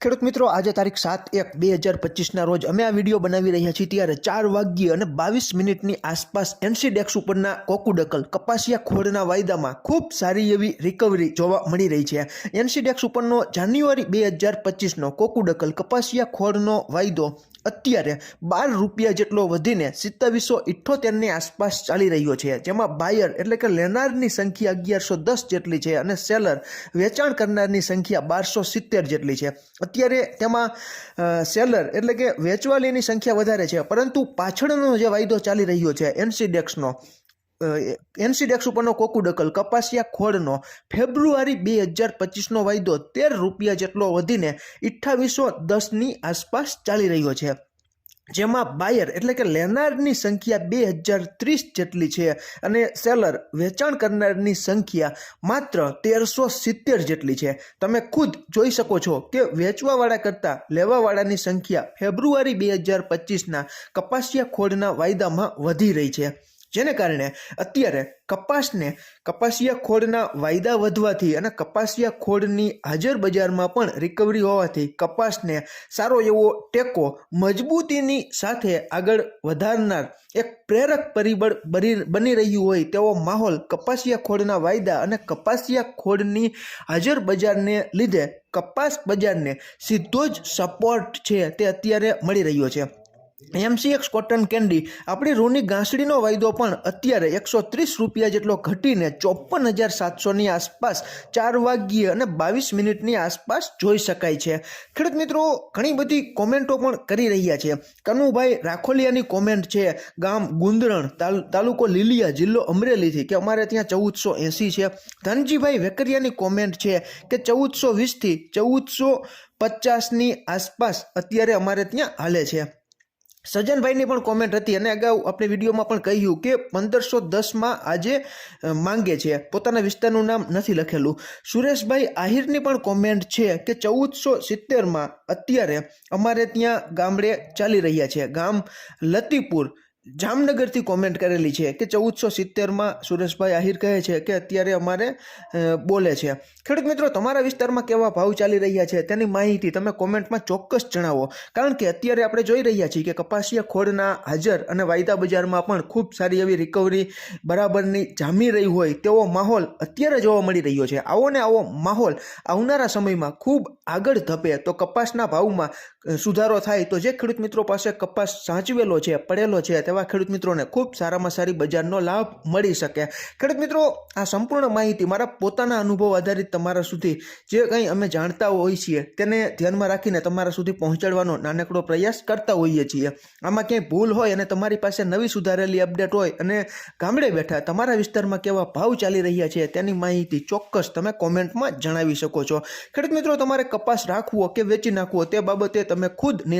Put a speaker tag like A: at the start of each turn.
A: ખેડૂત મિત્રો, આજે તારીખ સાત એક બે હજાર પચીસના રોજ અમે આ વીડિયો બનાવી રહ્યા છીએ. ત્યારે ચાર વાગ્યે અને બાવીસ મિનિટની આસપાસ એનસીડેક્સ ઉપરના કોકુડકલ કપાસિયા ખોળના વાયદામાં ખૂબ સારી એવી રિકવરી જોવા મળી રહી છે. એનસીડેક્સ ઉપરનો જાન્યુઆરી બે હજાર પચીસનો કોકુડકલ કપાસિયા ખોળનો વાયદો અત્યારે બાર રૂપિયા જેટલો વધીને સિત્તાવીસો ઇઠ્ઠોતેરની આસપાસ ચાલી રહ્યો છે. જેમાં બાયર એટલે કે લેનારની સંખ્યા અગિયારસો દસ જેટલી છે અને સેલર વેચાણ કરનારની સંખ્યા બારસો સિત્તેર જેટલી છે. અત્યારે તેમાં સેલર એટલે કે વેચવાલીની સંખ્યા વધારે છે, પરંતુ પાછળનો જે વાયદો ચાલી રહ્યો છે એનસીડેક્સનો એનસીડેક્સ ઉપરનો કોકુડકલ કપાસિયા ખોળનો ફેબ્રુઆરી બે હજાર પચીસનો વાયદો તેર રૂપિયા જેટલો વધીને અઠ્ઠાવીસો દસની આસપાસ ચાલી રહ્યો છે. જેમાં બાયર એટલે કે લેનારની સંખ્યા બે હજાર ત્રીસ જેટલી છે અને સેલર વેચાણ કરનારની સંખ્યા માત્ર તેરસો સિત્તેર જેટલી છે. તમે ખુદ જોઈ શકો છો કે વેચવાવાળા કરતાં લેવાવાળાની સંખ્યા ફેબ્રુઆરી બે હજાર પચીસના કપાસિયા ખોળના વાયદામાં વધી રહી છે. જેને કારણે અત્યારે કપાસને કપાસિયા ખોળના વાયદા વધવાથી અને કપાસિયા ખોળની હાજર બજારમાં પણ રિકવરી હોવાથી કપાસને સારો એવો ટેકો મજબૂતીની સાથે આગળ વધારનાર એક પ્રેરક પરિબળ બની રહ્યું હોય તેવો માહોલ કપાસિયા ખોળના વાયદા અને કપાસિયા ખોળની હાજર બજારને લીધે કપાસ બજારને સીધો જ સપોર્ટ છે તે અત્યારે મળી રહ્યો છે. એમસીએક્સ કોટન કેન્ડી આપણી રૂની ઘાસડીનો વાયદો પણ અત્યારે એકસો ત્રીસ રૂપિયા જેટલો ઘટીને ચોપન હજાર સાતસોની આસપાસ ચાર વાગ્યે અને બાવીસ મિનિટની આસપાસ જોઈ શકાય છે. ખેડૂત મિત્રો, ઘણી બધી કોમેન્ટો પણ કરી રહ્યા છે. કનુભાઈ રાખોલિયાની કોમેન્ટ છે, ગામ ગુંદરણ તાલ, તાલુકો લીલિયા જિલ્લો અમરેલીથી કે અમારે ત્યાં ચૌદસો એંસી છે. ધનજીભાઈ વેકરિયાની કોમેન્ટ છે કે ચૌદસો વીસથી ચૌદસો પચાસની આસપાસ અત્યારે અમારે ત્યાં હાલે છે. સજ્જનભાઈની પણ કોમેન્ટ હતી અને અગાઉ આપણે વિડીયોમાં પણ કહ્યું કે પંદરસો દસમાં આજે માંગે છે. પોતાના વિસ્તારનું નામ નથી લખેલું. સુરેશભાઈ આહિરની પણ કોમેન્ટ છે કે ચૌદસો સિત્તેરમાં અત્યારે અમારે ત્યાં ગામડે ચાલી રહ્યા છે. ગામ લતીપુર. જામનગરથી કોમેન્ટ કરેલી છે કે ચૌદસો સિત્તેરમાં સુરેશભાઈ આહિર કહે છે કે અત્યારે અમારે બોલે છે. ખેડૂત મિત્રો, તમારા વિસ્તારમાં કેવા ભાવ ચાલી રહ્યા છે તેની માહિતી તમે કોમેન્ટમાં ચોક્કસ જણાવો. કારણ કે અત્યારે આપણે જોઈ રહ્યા છીએ કે કપાસિયા ખોળના હાજર અને વાયદા બજારમાં પણ ખૂબ સારી એવી રિકવરી બરાબરની જામી રહી હોય તેવો માહોલ અત્યારે જોવા મળી રહ્યો છે. આવો ને આવો માહોલ આવનારા સમયમાં ખૂબ આગળ ધપે તો કપાસના ભાવમાં સુધારો થાય તો જે ખેડૂત મિત્રો પાસે કપાસ સાચવેલો છે, પડેલો છે, તેવા ખેડૂત મિત્રોને ખૂબ સારામાં સારી બજારનો લાભ મળી શકે. ખેડૂત મિત્રો, આ સંપૂર્ણ માહિતી મારા પોતાના અનુભવ આધારિત તમારા સુધી જે કંઈ અમે જાણતા હોઈએ છીએ તેને ધ્યાનમાં રાખીને તમારા સુધી પહોંચાડવાનો નાનકડો પ્રયાસ કરતા હોઈએ છીએ. આમાં ક્યાંય ભૂલ હોય અને તમારી પાસે નવી સુધારેલી અપડેટ હોય અને ગામડે બેઠા તમારા વિસ્તારમાં કેવા ભાવ ચાલી રહ્યા છે તેની માહિતી ચોક્કસ તમે કોમેન્ટમાં જણાવી શકો છો. ખેડૂત મિત્રો, તમારે કપાસ રાખવો કે વેચી નાખવો તે બાબતે તમે ખુદ નિર્ણય